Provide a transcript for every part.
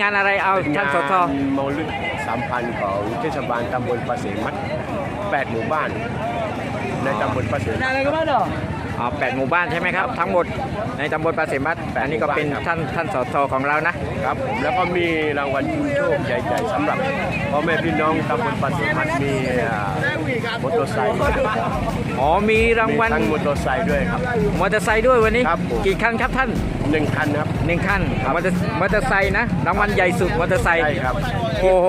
งานอะไรเอาท่านสทงมอลึกสามพันของเทศบาลตำบลประเสมัดแปดหมู่บ้าน ในตำบลประเสมัด อ๋อแปดหมู่บ้านใช่ไหมครับ ทั้งหมดในตำบลปราเสมัดอันนี้ก็เป็นครับท่านท่านสทของเรานะครับผมแล้วก็มีรางวัลชิงโชคใหญ่ๆสำหรับพ่อแม่พี่น้องตำบลประเสมัดมีอ่ามอเตอร์ไซค์อ๋อมีรางมีวัลทั้งมอเตอร์ไซค์ด้วยครับมอเตอร์ไซค์ด้วยวันนี้ครับผมกี่คันครับท่านหนึ่งคันครับหนึ่งคันมอเตอร์มอเตอร์ไซค์นะรางวัลใหญ่สุดมอเตอร์ไซค์ใช่ครับโอ้โห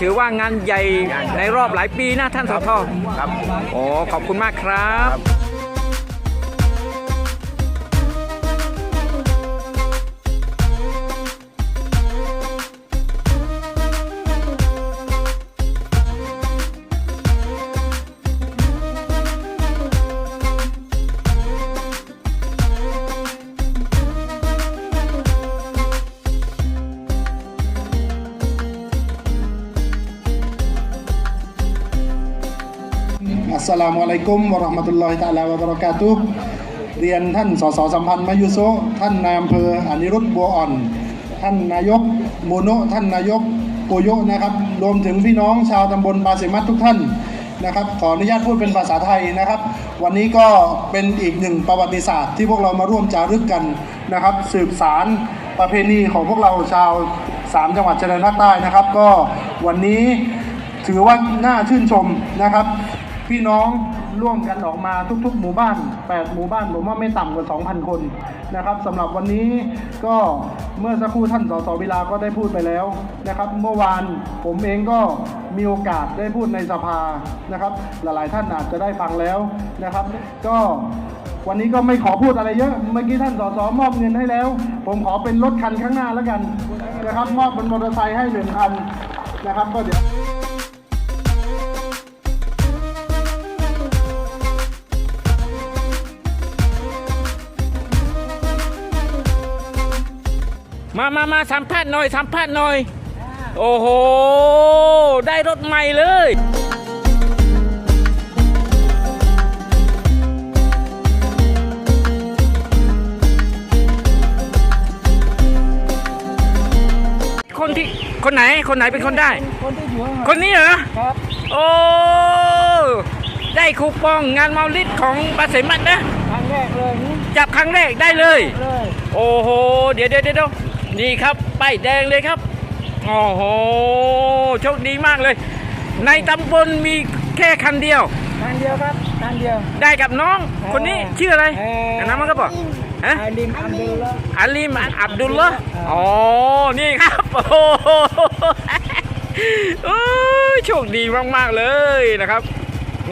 ถือว่างานใหญ่งานใหญ่ในรอบหลายปีนะท่านสทครับโอ้ขอบคุณมากครับ สลามุอะลัยกุมวะราะห์มะตุลลอฮิตะอาลาวะบะเราะกาตุฮ์เรียนท่านสสสัมพันธ์มายุโซท่านนายอำเภออานิรุตบัวอ่อน ท่านนายกโมโนท่านนายกโกโยนะครับ รวมถึงพี่น้องชาวตำบลบาเสมัตทุกท่านนะครับ ขออนุญาตพูดเป็นภาษาไทยนะครับ วันนี้ก็เป็นอีกหนึ่งประวัติศาสตร์ที่พวกเรามาร่วมจารึกกันนะครับ สืบสารประเพณีของพวกเราชาวสามจังหวัดชายแดนภาคใต้นะครับ ก็วันนี้ถือว่าน่าชื่นชมนะครับ พี่น้องร่วมกันออกมาทุกๆ หมู่บ้าน 8 หมู่บ้านผมว่าไม่ต่ำกว่า 2,000 คนนะครับสำหรับวันนี้ก็เมื่อสักครู่ท่านสสวิลาก็ได้พูดไปแล้วนะครับเมื่อวานผมเองก็มีโอกาสได้พูดในสภานะครับ หลายๆท่านอาจจะได้ฟังแล้วนะครับ ก็วันนี้ก็ไม่ขอพูดอะไรเยอะ เมื่อกี้ท่านสสมอบเงินให้แล้ว ผมขอเป็นรถคันข้างหน้าแล้วกันนะครับมอบเป็นมอเตอร์ไซค์ให้หนึ่งคันนะครับก็เดี๋ยว มามามาสัมภาษณ์หน่อยสัมภาษณ์หน่อย โอ้โห ได้รถใหม่เลย คนที่คนไหนคนไหนเป็นคนได้ คนที่อยู่ข้างหลังคนนี้เหรอ ครับ โอ้ ได้คูปองงานเมาลิดของปาเสมัดนะ ครั้งแรกเลยนี่จับครั้งแรกได้เลย เลย โอ้โห เดี๋ยวเดี๋ยวเดี๋ยว นี่ครับป้ายแดงเลยครับโอ้โหโชคดีมากเลย ในตำบลมีแค่คันเดียวครั้งเดียวครับครั้งเดียว ได้กับน้องคนนี้ชื่ออะไรเอ่ออัอันนั้นมันก็บอกฮะ อาลิมอัมดุลละอาลีมอับดุลละอ๋อ นี่ครับ โอ้โหโอ้ยโชคดีมาก ๆ เลยนะครับ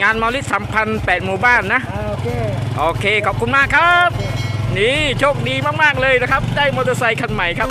งานมาลิดสัมพันธ์ 8 หมู่บ้านนะอ่าโอเค โอเค ขอบคุณมากครับ นี่โชคดีมากๆเลยนะครับ ได้มอเตอร์ไซค์คันใหม่ครับ